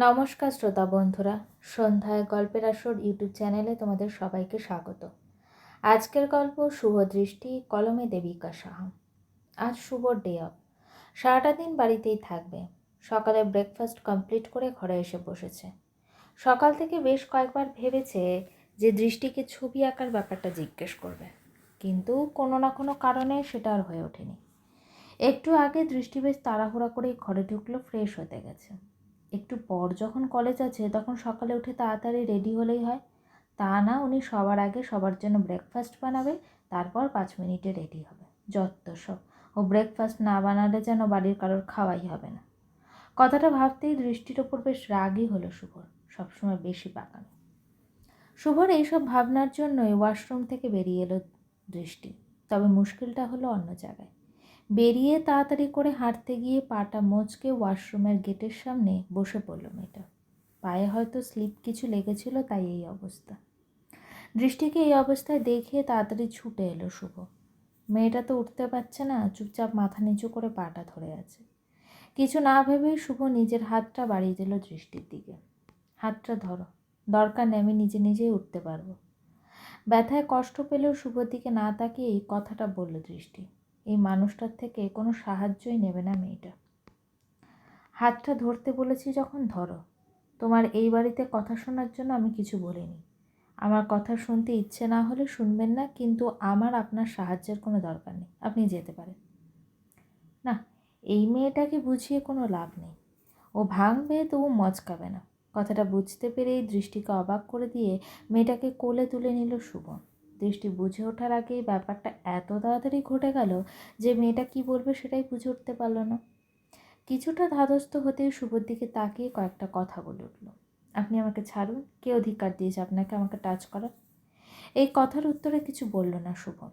নমস্কার শ্রোতা বন্ধুরা, সন্ধ্যায় গল্পের আসর ইউটিউব চ্যানেলে তোমাদের সবাইকে স্বাগত। আজকের গল্প শুভ দৃষ্টি কলমে দেবিকা সাহা। আজ শুভ ডে অফ সারাটা দিন বাড়িতেই থাকবে। সকালে ব্রেকফাস্ট কমপ্লিট করে ঘরে এসে বসেছে। সকাল থেকে বেশ কয়েকবার ভেবেছে যে দৃষ্টিকে ছবি আঁকার ব্যাপারটা জিজ্ঞেস করবে। কিন্তু কোনো না কোনো কারণে সেটা আর হয়ে ওঠেনি। একটু আগে দৃষ্টি বেশ তাড়াহুড়া করেই ঘরে ঢুকলো ফ্রেশ হতে গেছে। একটু পর যখন কলেজ আছে, তখন সকালে উঠে তাড়াতাড়ি রেডি হলেই হয়। তা না, উনি সবার আগে সবার জন্য ব্রেকফাস্ট বানাবে, তারপর পাঁচ মিনিটে রেডি হবে। যত সব। ও ব্রেকফাস্ট না বানালে যেন বাড়ির কারোর খাওয়াই হবে না। কথাটা ভাবতেই দৃষ্টির ওপর বেশ রাগই হলো শুভর। সবসময় বেশি পাকানো শুভর এইসব ভাবনার জন্যই ওয়াশরুম থেকে বেরিয়ে এলো দৃষ্টি। তবে মুশকিলটা হলো অন্য জায়গায়। বেরিয়ে তাড়াতাড়ি করে হাঁটতে গিয়ে পাটা মোচকে ওয়াশরুমের গেটের সামনে বসে পড়ল মেয়েটা। পায়ে হয়তো স্লিপ কিছু লেগেছিল, তাই এই অবস্থা। দৃষ্টিকে এই অবস্থায় দেখে তাড়াতাড়ি ছুটে এলো শুভ। মেয়েটা তো উঠতে পারছে না, চুপচাপ মাথা নিচু করে পাটা ধরে আছে। কিছু না ভেবেই শুভ নিজের হাতটা বাড়িয়ে দিল দৃষ্টির দিকে। হাতটা ধরো, দরকার নেই, আমি নিজে নিজেই উঠতে পারব। ব্যথায় কষ্ট পেলেও শুভর দিকে না তাকিয়ে এই কথাটা বলল দৃষ্টি। এই মানুষটার থেকে কোনো সাহায্যই নেবে না মেয়েটা। হাতটা ধরতে বলেছি যখন, ধরো, তোমার এই বাড়িতে কথা শোনার জন্য আমি কিছু বলিনি। আমার কথা শুনতে ইচ্ছে না হলে শুনবেন না, কিন্তু আমার আপনার সাহায্যের কোনো দরকার নেই, আপনি যেতে পারেন। না, এই মেয়েটাকে বুঝিয়ে কোনো লাভ নেই। ও ভাঙবে, তবু মচকাবে না। কথাটা বুঝতে পেরেই দৃষ্টিকে অবাক করে দিয়ে মেয়েটাকে কোলে তুলে নিল শুভম দৃষ্টি বুঝে ওঠার আগেই ব্যাপারটা এত তাড়াতাড়ি ঘটে গেল যে মেয়েটা কি বলবে সেটাই বুঝে উঠতে পারল না। কিছুটা ধাদস্ত হতেই শুভর দিকে তাকিয়ে কয়েকটা কথা বলে উঠল। আপনি আমাকে ছাড়ুন, কে অধিকার দিয়েছে আপনাকে আমাকে টাচ করার? এই কথার উত্তরে কিছু বলল না শুভ।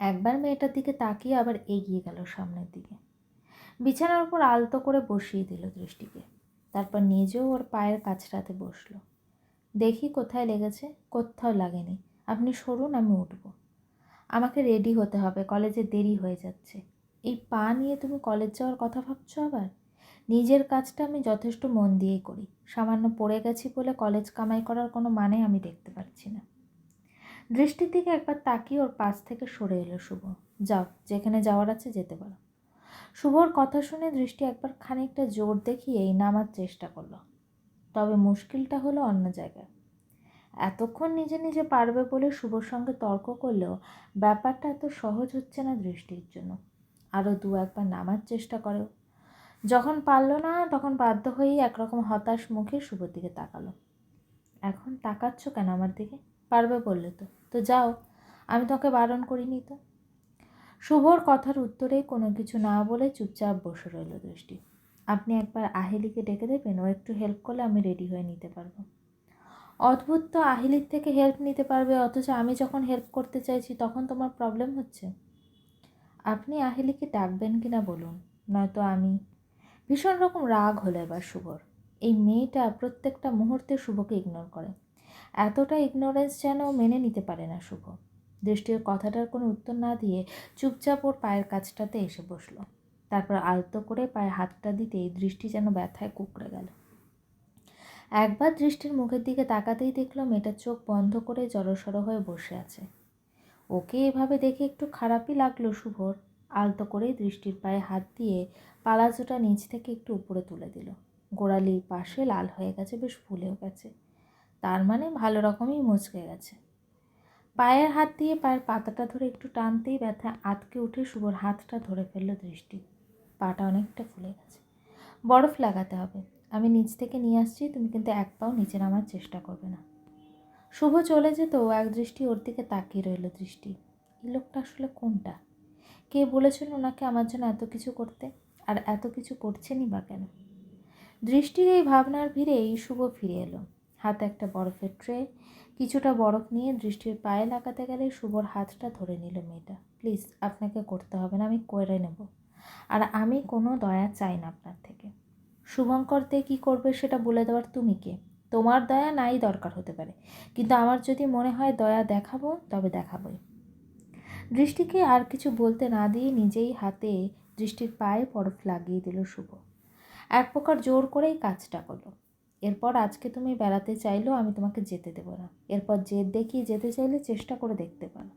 একবার মেয়েটার দিকে তাকিয়ে আবার এগিয়ে গেল সামনের দিকে। বিছানার উপর আলতো করে বসিয়ে দিল দৃষ্টিকে। তারপর নিজেও ওর পায়ের কাছটাতে বসল। দেখি কোথায় লেগেছে, কোথাও লাগেনি। আপনি সরুন, আমি উঠব। আমাকে রেডি হতে হবে কলেজে দেরি হয়ে যাচ্ছে। এই পা নিয়ে তুমি কলেজ যাওয়ার কথা ভাবছ আবার? নিজের কাজটা আমি যথেষ্ট মন দিয়েই করি। সামান্য পড়ে গেছি বলে কলেজ কামাই করার কোনো মানে আমি দেখতে পাচ্ছি না। দৃষ্টির দিকে একবার তাকিয়ে ওর পাশ থেকে সরে এলো শুভ। যাও, যেখানে যাওয়ার আছে যেতে পারো। শুভর কথা শুনে দৃষ্টি একবার খানিকটা জোর দেখিয়েই নামার চেষ্টা করল। তবে মুশকিলটা হলো অন্য জায়গায়। এতক্ষণ নিজে নিজে পারবে বলে শুভর সঙ্গে তর্ক করলেও ব্যাপারটা এত সহজ হচ্ছে না দৃষ্টির জন্য। আরও দু একবার নামার চেষ্টা করেও। যখন পারল না, তখন বাধ্য হয়েই একরকম হতাশ মুখে শুভর দিকে তাকালো। এখন তাকাচ্ছ কেন আমার দিকে? পারবে বললে তো। তো যাও, আমি তোকে বারণ করিনি তো। শুভর কথার উত্তরে কোনো কিছু না বলে চুপচাপ বসে রইল দৃষ্টি। আপনি একবার আহেলিকে ডেকে দেবেন, ও একটু হেল্প করলে আমি রেডি হয়ে নিতে পারব। অদ্ভুত তো আহিলির থেকে হেল্প নিতে পারবে, অথচ আমি যখন হেল্প করতে চাইছি তখন তোমার প্রবলেম হচ্ছে। আপনি আহিলিকে ডাকবেন কি না বলুন, নয়তো আমি। ভীষণ রকম রাগ হলো এবার শুভর। এই মেয়েটা প্রত্যেকটা মুহূর্তে শুভকে ইগনোর করে। এতটা ইগনোরেন্স যেন মেনে নিতে পারে না শুভ। দৃষ্টির কথাটার কোনো উত্তর না দিয়ে চুপচাপ ওর পায়ের কাছটাতে এসে বসল। তারপর আলতো করে পায়ে হাতটা দিতেই দৃষ্টি যেন ব্যথায় কুকড়ে গেল। একবার দৃষ্টির মুখের দিকে তাকাতেই দেখল মেয়েটার চোখ বন্ধ করে জড়সড় হয়ে বসে আছে। ওকে এভাবে দেখে একটু খারাপই লাগল শুভর। আলতো করে দৃষ্টির পায়ে হাত দিয়ে পালাজোটা নিচ থেকে একটু উপরে তুলে দিল। গোড়ালির পাশে লাল হয়ে গেছে, বেশ ফুলেও গেছে। তার মানে ভালো রকমই মুচকে গেছে। পায়ের হাত দিয়ে পায়ের পাতাটা ধরে একটু টানতেই ব্যথা আতকে উঠে শুভর হাতটা ধরে ফেলল দৃষ্টি। পাটা অনেকটা ফুলে গেছে। বরফ লাগাতে হবে। আমি নিচ থেকে নিয়ে আসছি, তুমি কিন্তু এক পাও নিচে নামার চেষ্টা করবে না। শুভ চলে যেত, এক দৃষ্টি ওর দিকে তাকিয়ে রইল দৃষ্টি। এই লোকটা আসলে কোনটা? কে বলেছিল ওনাকে আমার জন্য এত কিছু করতে? আর এত কিছু করছেনই বা কেন? দৃষ্টির এই ভাবনার ভিড়ে এই শুভ ফিরে এলো। হাতে একটা বরফের ট্রে, কিছুটা বরফ নিয়ে দৃষ্টির পায়ে লাগাতে গেলে শুভর হাতটা ধরে নিল মেয়েটা। প্লিজ, আপনাকে করতে হবে না, আমি করে নেব। আর আমি কোনো দয়া চাই না আপনার থেকে। শুভঙ্কর দে কী করবে সেটা বলে দেওয়ার তুমি কে? তোমার দয়া নাই দরকার হতে পারে। কিন্তু আমার যদি মনে হয় দয়া দেখাবো, তবে দেখাবই। দৃষ্টিকে আর কিছু বলতে না দিয়ে নিজেই হাতে দৃষ্টির পায়ে বরফ লাগিয়ে দিল শুভ। এক প্রকার জোর করেই কাজটা করল। এরপর আজকে তুমি বেড়াতে চাইলেও আমি তোমাকে যেতে দেবো না। এরপর জেদ দেখিয়ে যেতে চাইলে চেষ্টা করে দেখতে পারো।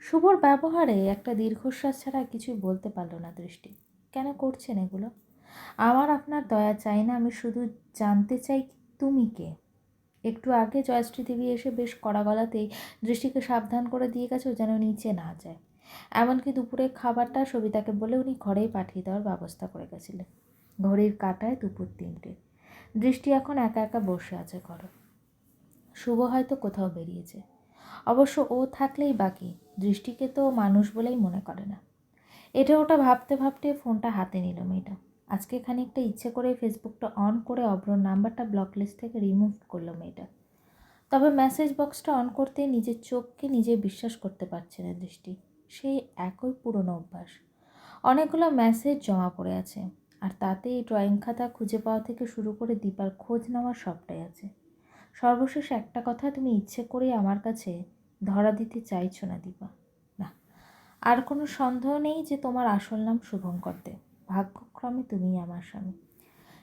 শুভর ব্যবহারে একটা দীর্ঘশ্বাস ছাড়া কিছুই বলতে পারল না দৃষ্টি। কেন করছেন এগুলো? আমার আপনার দয়া চাই না, আমি শুধু জানতে চাই তুমি কে? একটু আগে জয়শ্রী দেবী এসে বেশ কড়া গলাতেই দৃষ্টিকে সাবধান করে দিয়ে গেছে ও যেন নিচে না যায়। এমনকি দুপুরের খাবারটা সবিতাকে বলে উনি ঘরেই পাঠিয়ে দেওয়ার ব্যবস্থা করে গেছিলেন। ঘড়ির কাটায় দুপুর তিনটে। দৃষ্টি এখন একা একা বসে আছে ঘর। শুভ হয়তো কোথাও বেরিয়েছে। অবশ্য ও থাকলেই বাকি। দৃষ্টিকে তো মানুষ বলেই মনে করে না। এটা ওটা ভাবতে ভাবতে ফোনটা হাতে নিল মেয়েটা। আজকে খানিকটা ইচ্ছে করে ফেসবুকটা অন করে অব্রর নাম্বারটা ব্লক লিস্ট থেকে রিমুভ করল মেয়েটা। তবে মেসেজ বক্সটা অন করতে নিজের চোখকে নিজে বিশ্বাস করতে পারছে না দৃষ্টি। সেই একই পুরনো অভ্যাস। অনেকগুলো মেসেজ জমা পড়ে আছে। আর তাতে এই ড্রয়িং খাতা খুঁজে পাওয়া থেকে শুরু করে দীপার খোঁজ নেওয়ার সবটাই আছে। সর্বশেষ একটা কথা তুমি ইচ্ছে করেই আমার কাছে ধরা দিতে চাইছো না দীপা। আর কোনো সন্দেহ নেই যে তোমার আসল নাম শুভঙ্কর দে ভাগ্যক্রমে তুমিই আমার স্বামী।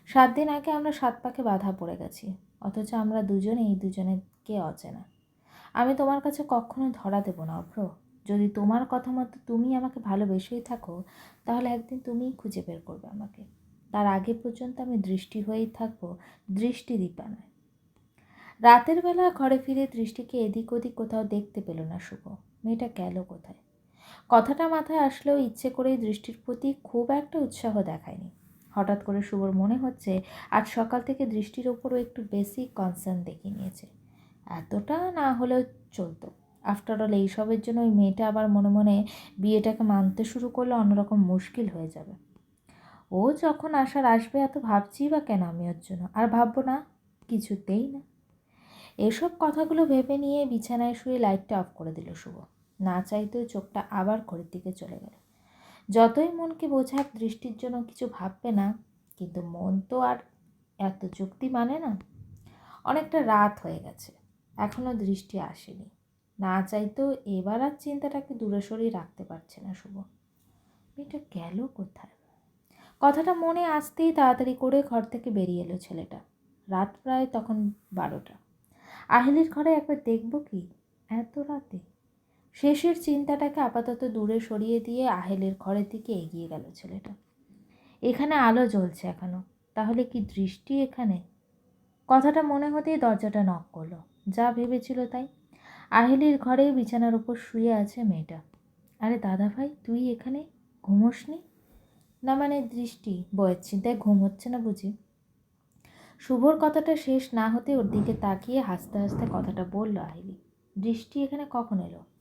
সাত দিন আগে আমরা সাত পাকে বাধা পড়ে গেছি, অথচ আমরা দুজনেই দুজনেকে অচেনা। আমি তোমার কাছে কখনো ধরা দেবো না, অভ্র। যদি তোমার কথা মতো তুমি আমাকে ভালোবেসেই থাকো, তাহলে একদিন তুমিই খুঁজে বের করবে আমাকে। তার আগে পর্যন্ত আমি দৃষ্টি হয়েই থাকব, দৃষ্টি দীপা নয় রাতের বেলা ঘরে ফিরে দৃষ্টিকে এদিক ওদিক কোথাও দেখতে পেল না শুভ। মেয়েটা গেল কোথায়? কথাটা মাথায় আসলেও ইচ্ছে করেই দৃষ্টির প্রতি খুব একটা উৎসাহ দেখায়নি। হঠাৎ করে শুভর মনে হচ্ছে আজ সকাল থেকে দৃষ্টির ওপরও একটু বেশি কনসার্ন দেখিয়ে নিয়েছে। এতটা না হলেও চলতো। আফটার অল এইসবের জন্য ওই মেয়েটা আবার মনে মনে বিয়েটাকে মানতে শুরু করলে অন্যরকম মুশকিল হয়ে যাবে। ও যখন আসার আসবে, এত ভাবছি বা কেন আমি ওর জন্য? আর ভাববো না, কিছুতেই না। এসব কথাগুলো ভেবে নিয়ে বিছানায় শুয়ে লাইটটা অফ করে দিল শুভ। না চাইতেও চোখটা আবার ঘড়ির দিকে চলে গেল। যতই মনকে বোঝাক, দৃষ্টির জন্য কিছু ভাববে না, কিন্তু মন তো আর এত যুক্তি মানে না। অনেকটা রাত হয়ে গেছে এখনও দৃষ্টি আসেনি। না চাইতেও এবার আর চিন্তাটাকে দূরে সরিয়ে রাখতে পারছে না শুভ। মেয়েটা গেল কোথায়? কথাটা মনে আসতেই তাড়াতাড়ি করে ঘর থেকে বেরিয়ে এলো ছেলেটা। রাত প্রায় তখন বারোটা। আহিলির ঘরে একবার দেখব কি? এত রাতে। শেষের চিন্তাটাকে আপাতত দূরে সরিয়ে দিয়ে আহেলের ঘরের দিকে এগিয়ে গেল ছেলেটা। এখানে আলো জ্বলছে এখনও। তাহলে কি দৃষ্টি এখানে? কথাটা মনে হতেই দরজাটা নক করল। যা ভেবেছিল তাই। আহেলির ঘরে বিছানার উপর শুয়ে আছে মেয়েটা। আরে দাদা ভাই, তুই এখানে? ঘুমোসনি না? মানে দৃষ্টি বয়ের চিন্তায় ঘুম হচ্ছে না বুঝি। শুভর কথাটা শেষ না হতে ওর দিকে তাকিয়ে হাসতে হাসতে কথাটা বলল আহিলি। দৃষ্টি এখানে কখন এলো?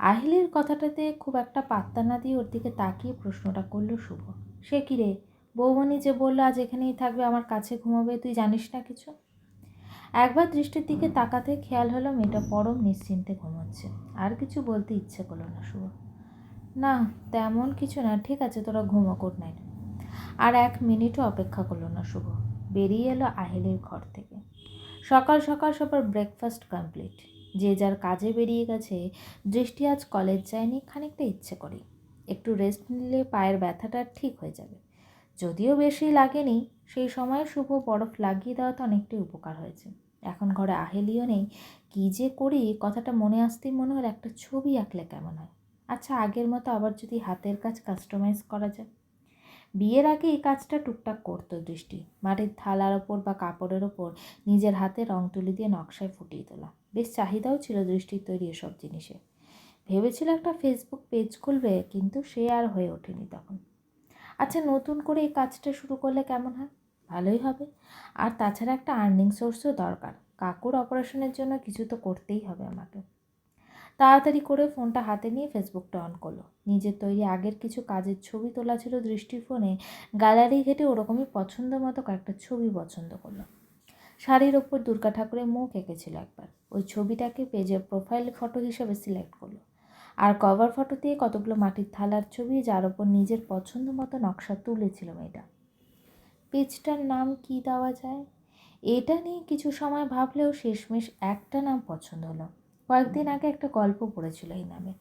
আহিলির কথাটাতে খুব একটা পাত্তা না দিয়ে ওর দিকে তাকিয়ে প্রশ্নটা করল শুভ। সে কী রে? বৌমণি যে বলল, আজ এখানেই থাকবে, আমার কাছে ঘুমাবে, তুই জানিস না কিছু? একবার দৃষ্টির দিকে তাকাতে খেয়াল হলো মেয়েটা পরম নিশ্চিন্তে ঘুমাচ্ছে। আর কিছু বলতে ইচ্ছে করল না শুভ। না, তেমন কিছু না, ঠিক আছে, তোরা ঘুমো গুড নাইট আর এক মিনিটও অপেক্ষা করল না শুভ। বেরিয়ে এলো আহিলের ঘর থেকে। সকাল সকাল সবার ব্রেকফাস্ট কমপ্লিট যে যার কাজে বেরিয়ে গেছে, দৃষ্টি আজ কলেজ যায়নি খানিকটা ইচ্ছে করি একটু রেস্ট নিলে পায়ের ব্যথাটা ঠিক হয়ে যাবে। যদিও বেশি লাগেনি, সেই সময় শুভ বরফ লাগিয়ে দেওয়াতে অনেকটাই উপকার হয়েছে। এখন ঘরে আহেলিও নেই, কী যে করি, কথাটা মনে আসতেই মনে হলো একটা ছবি আঁকলে কেমন হয়। আচ্ছা আগের মতো আবার যদি হাতের কাজ কাস্টমাইজ করা যায়। বিয়ের আগে এই কাজটা টুকটাক করতো দৃষ্টি। মাটির থালার ওপর বা কাপড়ের ওপর নিজের হাতে রং তুলি দিয়ে নকশায় ফুটিয়ে তোলা। বেশ চাহিদাও ছিল দৃষ্টির তৈরি এসব জিনিসে। ভেবেছিল একটা ফেসবুক পেজ খুলবে, কিন্তু সে আর হয়ে ওঠেনি তখন। আচ্ছা নতুন করে এই কাজটা শুরু করলে কেমন হয়? ভালোই হবে। আর তাছাড়া একটা আর্নিং সোর্সও দরকার। কাকুর অপারেশনের জন্য কিছু তো করতেই হবে আমাকে। তাড়াতাড়ি করে ফোনটা হাতে নিয়ে ফেসবুকটা অন করল। নিজের তৈরি আগের কিছু কাজের ছবি তোলা ছিল দৃষ্টির ফোনে। গ্যালারি ঘেটে ওরকমই পছন্দ মতো কয়েকটা ছবি পছন্দ করল। শাড়ির ওপর দুর্গা ঠাকুরের মুখ এঁকেছিল একবার। ওই ছবিটাকে পেজের প্রোফাইল ফটো হিসেবে সিলেক্ট করল। আর কভার ফটো দিয়ে কতগুলো মাটির থালার ছবি যার ওপর নিজের পছন্দ মতো নকশা তুলেছিল মেয়েটা। পেজটার নাম কি দেওয়া যায়? এটা নিয়ে কিছু সময় ভাবলেও শেষমেশ একটা নাম পছন্দ হলো। কয়েকদিন আগে একটা গল্প পড়েছিল এই নামে।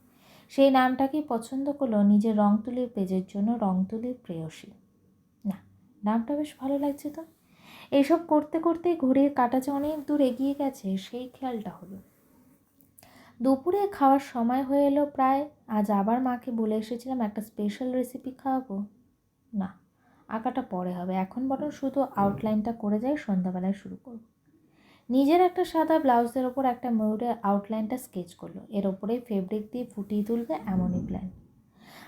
সেই নামটাকেই পছন্দ করল নিজের রং তুলির পেজের জন্য রং তুলির প্রেয়সী। না, নামটা বেশ ভালো লাগছে তো। এইসব করতে করতে ঘড়ির কাটা যে অনেক দূর এগিয়ে গেছে, সেই খেয়ালটা হলো। দুপুরে খাওয়ার সময় হয়ে এলো প্রায়, আজ আবার মাকে বলে এসেছিলাম একটা স্পেশাল রেসিপি খাওয়াবো। না, আঁকাটা পরে হবে। এখন বরং শুধু আউটলাইনটা করে যাই, সন্ধ্যাবেলায় শুরু করব। নিজের একটা সাদা ব্লাউজের ওপর একটা ময়ূরের আউটলাইনটা স্কেচ করল। এর ওপরে ফেব্রিক দিয়ে ফুটিয়ে তুলবে এমনই প্ল্যান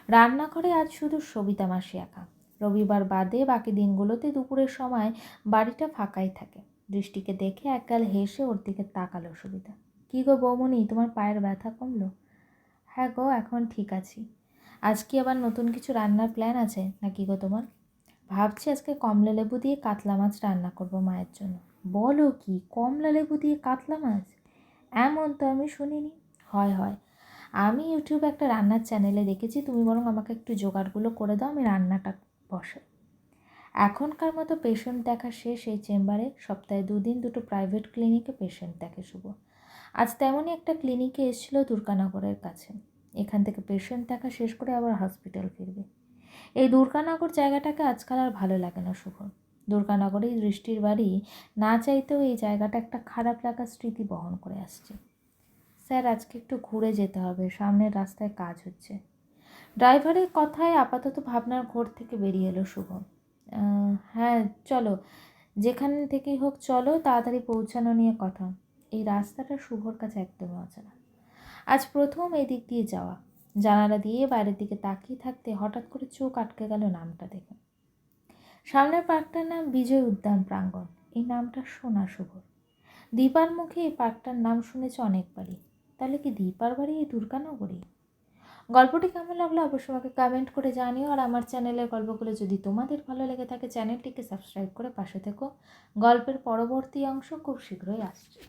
রান্নাঘরে আজ শুধু সবিতা মাসি একা। রবিবার বাদে বাকি দিনগুলোতে দুপুরের সময় বাড়িটা ফাঁকাই থাকে। দৃষ্টিকে দেখে একগাল হেসে ওর দিকে তাকালো সবিতা। কী গো বৌমনি তোমার পায়ের ব্যথা কমলো? হ্যাঁ গো, এখন ঠিক আছি। আজ কি আবার নতুন কিছু রান্নার প্ল্যান আছে নাকি গো তোমার? ভাবছি আজকে কমলা লেবু দিয়ে কাতলা মাছ রান্না করব মায়ের জন্য। বলো কি, কমলা লেবু দিয়ে কাতলা মাছ? এমন তো আমি শুনিনি। হয় হয়। আমি ইউটিউবে একটা রান্নার চ্যানেলে দেখেছি, তুমি বরং আমাকে একটু জোগাড়গুলো করে দাও, আমি রান্নাটা বসাই। এখনকার মতো পেশেন্ট দেখা শেষ এই চেম্বারে, সপ্তাহে দুদিন দুটো প্রাইভেট ক্লিনিকে পেশেন্ট দেখে শুভ। আজ তেমনই একটা ক্লিনিকে এসেছিল দুর্গানগরের কাছে। এখান থেকে পেশেন্ট দেখা শেষ করে আবার হসপিটাল ফিরবে। এই দুর্গানগর জায়গাটাকে আজকাল আর ভালো লাগে না শুভ। দুর্গানগরেই দৃষ্টির বাড়ি না চাইতেও এই জায়গাটা একটা খারাপ লাগার স্মৃতি বহন করে আসছে। স্যার, আজকে একটু ঘুরে যেতে হবে, সামনের রাস্তায় কাজ হচ্ছে। ড্রাইভারের কথায় আপাতত ভাবনার ঘোর থেকে বেরিয়ে এলো শুভ হ্যাঁ চলো, যেখান থেকেই হোক চলো, তাড়াতাড়ি পৌঁছানো নিয়ে কথা। এই রাস্তাটা শুভর কাছে একদমই অচেনা। আজ প্রথম এই দিক দিয়ে যাওয়া। জানালা দিয়ে বাইরের দিকে তাকিয়ে থাকতে হঠাৎ করে চোখ আটকে গেল নামটা দেখে। সামনের পার্কটার নাম বিজয় উদ্যান প্রাঙ্গণ। এই নামটা শোনা শুভর দীপার মুখে এই পার্কটার নাম শুনেছে অনেকবারই। তাহলে কি দীপার বাড়ি এই দুর্গানগরী? গল্পটি কেমন লাগল অবশ্যই আমাকে কমেন্ট করে জানিও আর আমার চ্যানেলের গল্পগুলো যদি তোমাদের ভালো লেগে থাকে, চ্যানেলটিকে সাবস্ক্রাইব করে পাশে থেকো। গল্পের পরবর্তী অংশ খুব শীঘ্রই আসছে।